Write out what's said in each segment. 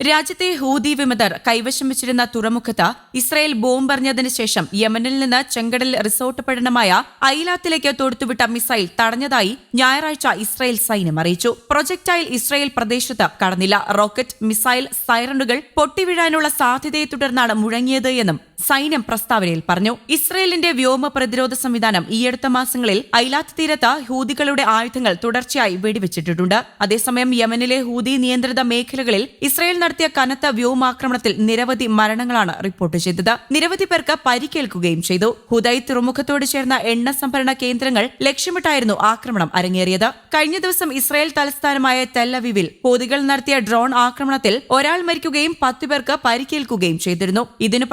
രാജ്യത്തെ ഹൂതി വിമതർ കൈവശം വെച്ചിരുന്ന തുറമുഖത്ത് ഇസ്രായേൽ ബോംബറിഞ്ഞതിന് ശേഷം യമനിൽ നിന്ന് ചെങ്കടൽ റിസോർട്ട് പട്ടണമായ ഐലാത്തിലേക്ക് തൊടുത്തുവിട്ട മിസൈൽ തടഞ്ഞതായി ഞായറാഴ്ച ഇസ്രായേൽ സൈന്യം അറിയിച്ചു. പ്രൊജക്ടൈൽ ഇസ്രായേൽ പ്രദേശത്ത് കടന്നില്ല. റോക്കറ്റ് മിസൈൽ സൈറണുകൾ പൊട്ടിവീഴാനുള്ള സാധ്യതയെ തുടർന്നാണ് മുഴങ്ങിയത് എന്നും സൈന്യം പ്രസ്താവനയിൽ പറഞ്ഞു ഇസ്രയേലിന്റെ വ്യോമ പ്രതിരോധ സംവിധാനം ഈയടുത്ത മാസങ്ങളിൽ ഐലാത്ത് തീരത്ത് ഹൂതികളുടെ ആയുധങ്ങൾ തുടർച്ചയായി വെടിവെച്ചിട്ടുണ്ട്. അതേസമയം യമനിലെ ഹൂതി നിയന്ത്രിത മേഖലകളിൽ ഇസ്രയേൽ നടത്തിയ കനത്ത വ്യോമാക്രമണത്തിൽ നിരവധി മരണങ്ങളാണ് റിപ്പോർട്ട് ചെയ്തത്. നിരവധി പേർക്ക് പരിക്കേൽക്കുകയും ചെയ്തു. ഹുദൈ തുറമുഖത്തോട് ചേർന്ന എണ്ണ സംഭരണ കേന്ദ്രങ്ങൾ ലക്ഷ്യമിട്ടായിരുന്നു ആക്രമണം അരങ്ങേറിയത്. കഴിഞ്ഞ ദിവസം ഇസ്രയേൽ തലസ്ഥാനമായ തെല്ലവിവിൽ ഹൂതികൾ നടത്തിയ ഡ്രോൺ ആക്രമണത്തിൽ ഒരാൾ മരിക്കുകയും പത്തു പേർക്ക് പരിക്കേൽക്കുകയും ചെയ്തിരുന്നു. ഇതിനു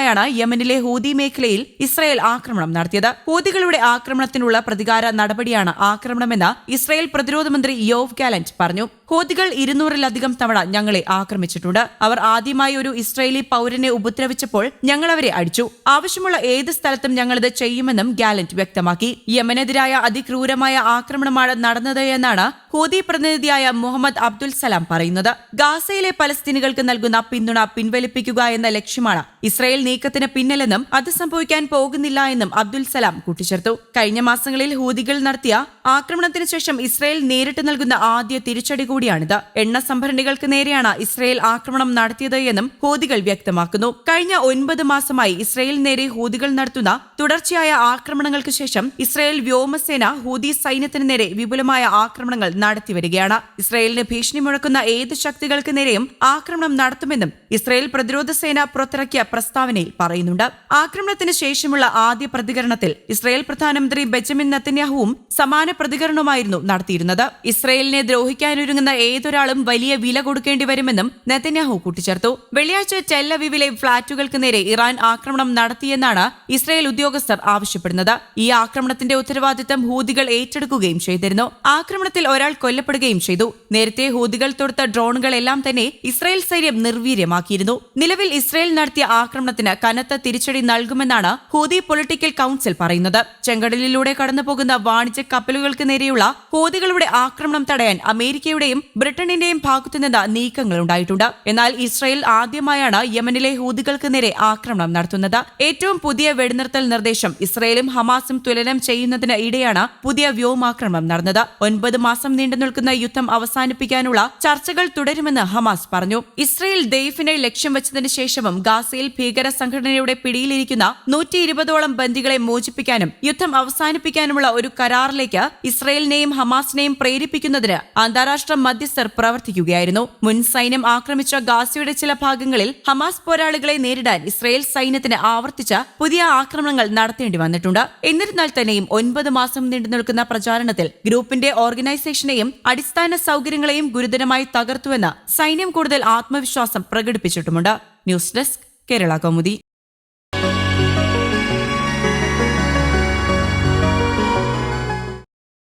പ്രതികാരമായാണ് യമനിലെ ഹൂതി മേഖലയിൽ ഇസ്രായേൽ ആക്രമണം നടത്തിയത്. ഹൂതികളുടെ ആക്രമണത്തിനുള്ള പ്രതികാര നടപടിയാണ് ആക്രമണമെന്ന് ഇസ്രായേൽ പ്രതിരോധ മന്ത്രി യോവ് ഗാലന്റ് പറഞ്ഞു. ഹൂതികൾ ഇരുന്നൂറിലധികം തവണ ഞങ്ങളെ ആക്രമിച്ചിട്ടുണ്ട്. അവർ ആദ്യമായി ഒരു ഇസ്രായേലി പൗരനെ ഉപദ്രവിച്ചപ്പോൾ ഞങ്ങൾ അവരെ അടിച്ചു. ആവശ്യമുള്ള ഏത് സ്ഥലത്തും ഞങ്ങളിത് ചെയ്യുമെന്നും ഗാലന്റ് വ്യക്തമാക്കി. യമനെതിരായ അതിക്രൂരമായ ആക്രമണമാണ് നടന്നത് എന്നാണ് ഹൂതി പ്രതിനിധിയായ മുഹമ്മദ് അബ്ദുൽ സലാം പറയുന്നത് ഗാസയിലെ പലസ്തീനികൾക്ക് നൽകുന്ന പിന്തുണ പിൻവലിപ്പിക്കുക എന്ന ലക്ഷ്യമാണ് ഇസ്രായേൽ നീക്കത്തിന് പിന്നിലെന്നും അത് സംഭവിക്കാൻ പോകുന്നില്ല എന്നും അബ്ദുൽ സലാം കൂട്ടിച്ചേർത്തു. കഴിഞ്ഞ മാസങ്ങളിൽ ഹൂതികൾ നടത്തിയ ആക്രമണത്തിന് ശേഷം ഇസ്രായേൽ നേരിട്ട് നൽകുന്ന ആദ്യ തിരിച്ചടി കൂടിയാണിത്. എണ്ണ സംഭരണികൾക്ക് നേരെയാണ് ഇസ്രായേൽ ആക്രമണം നടത്തിയത് എന്നും ഹൂതികൾ വ്യക്തമാക്കുന്നു. കഴിഞ്ഞ ഒൻപത് മാസമായി ഇസ്രായേൽ നേരെ ഹൂതികൾ നടത്തുന്ന തുടർച്ചയായ ആക്രമണങ്ങൾക്ക് ശേഷം ഇസ്രായേൽ വ്യോമസേന ഹൂതി സൈന്യത്തിന് നേരെ വിപുലമായ ആക്രമണങ്ങൾ നടത്തിവരികയാണ്. ഇസ്രായേലിന് ഭീഷണി മുഴക്കുന്ന ഏത് ശക്തികൾക്ക് നേരെയും ആക്രമണം നടത്തുമെന്നും ഇസ്രായേൽ പ്രതിരോധ സേന പുറത്തിറക്കിയ പ്രസ്താവനയിൽ പറയുന്നുണ്ട്. ആക്രമണത്തിന് ശേഷമുള്ള ആദ്യ പ്രതികരണത്തിൽ ഇസ്രായേൽ പ്രധാനമന്ത്രി ബെഞ്ചമിൻ നത്തന്യാഹുവും സമാന പ്രതികരണവുമായിരുന്നു നടത്തിയിരുന്നത്. ഇസ്രായേലിനെ ദ്രോഹിക്കാനൊരുങ്ങുന്ന ഏതൊരാളും വലിയ വില കൊടുക്കേണ്ടി വരുമെന്നും നെത്തന്യാഹു കൂട്ടിച്ചേർത്തു. വെള്ളിയാഴ്ച ടെല്ലവിവിലെ ഫ്ളാറ്റുകൾക്ക് നേരെ ഇറാൻ ആക്രമണം നടത്തിയെന്നാണ് ഇസ്രായേൽ ഉദ്യോഗസ്ഥർ ആവശ്യപ്പെടുന്നത്. ഈ ആക്രമണത്തിന്റെ ഉത്തരവാദിത്തം ഹൂതികൾ ഏറ്റെടുക്കുകയും ചെയ്തിരുന്നു. ആക്രമണത്തിൽ ഒരാൾ കൊല്ലപ്പെടുകയും ചെയ്തു. നേരത്തെ ഹൂതികൾ തൊടുത്ത ഡ്രോണുകളെല്ലാം തന്നെ ഇസ്രായേൽ സൈന്യം നിർവീര്യമാക്കിയിരുന്നു. നിലവിൽ ഇസ്രായേൽ നടത്തിയ ആക്രമണത്തിന് കനത്ത തിരിച്ചടി നൽകുമെന്നാണ് ഹൂതി പൊളിറ്റിക്കൽ കൌൺസിൽ പറയുന്നത്. ചെങ്കടലിലൂടെ കടന്നുപോകുന്ന വാണിജ്യ കപ്പലുകൾക്ക് നേരെയുള്ള ഹൂതികളുടെ ആക്രമണം തടയാൻ അമേരിക്കയുടെയും ബ്രിട്ടനിന്റെയും ഭാഗത്തുനിന്ന് നീക്കങ്ങൾ ഉണ്ടായിട്ടുണ്ട്. എന്നാൽ ഇസ്രായേൽ ആദ്യമായാണ് യമനിലെ ഹൂതികൾക്ക് നേരെ ആക്രമണം നടത്തുന്നത്. ഏറ്റവും പുതിയ വെടിനിർത്തൽ നിർദ്ദേശം. ഇസ്രയേലും ഹമാസും തുലനം ചെയ്യുന്നതിന് ഇടെയാണ് പുതിയ വ്യോമാക്രമണം നടന്നത്. ഒൻപത് മാസം നീണ്ടു നിൽക്കുന്ന യുദ്ധം അവസാനിപ്പിക്കാനുള്ള ചർച്ചകൾ തുടരുമെന്ന് ഹമാസ് പറഞ്ഞു. ഇസ്രയേൽ ദെയ്ഫിനെ ലക്ഷ്യം വെച്ചതിന് ശേഷവും ഗാസയിൽ ഭീകര സംഘടനയുടെ പിടിയിലിരിക്കുന്ന നൂറ്റി ഇരുപതോളം ബന്ദികളെ മോചിപ്പിക്കാനും യുദ്ധം അവസാനിപ്പിക്കാനുമുള്ള ഒരു കരാറിലേക്ക് ഇസ്രയേലിനെയും ഹമാസിനെയും പ്രേരിപ്പിക്കുന്നതിന് അന്താരാഷ്ട്ര മധ്യസ്ഥർ പ്രവർത്തിക്കുകയായിരുന്നു. മുൻ സൈന്യം ആക്രമിച്ച ഗാസയുടെ ചില ഭാഗങ്ങളിൽ ഹമാസ് പോരാളികളെ നേരിടാൻ ഇസ്രയേൽ സൈന്യത്തിന് ആവർത്തിച്ച പുതിയ ആക്രമണങ്ങൾ നടത്തേണ്ടി വന്നിട്ടുണ്ട്. എന്നിരുന്നാൽ തന്നെയും ഒൻപത് മാസം നീണ്ടു നിൽക്കുന്ന പ്രചാരണത്തിൽ ഗ്രൂപ്പിന്റെ ഓർഗനൈസേഷനെയും അടിസ്ഥാന സൗകര്യങ്ങളെയും ഗുരുതരമായി തകർത്തുവെന്ന് സൈന്യം കൂടുതൽ ആത്മവിശ്വാസം പ്രകടിപ്പിച്ചിട്ടുമുണ്ട്. News desk Kerala Kaumudi.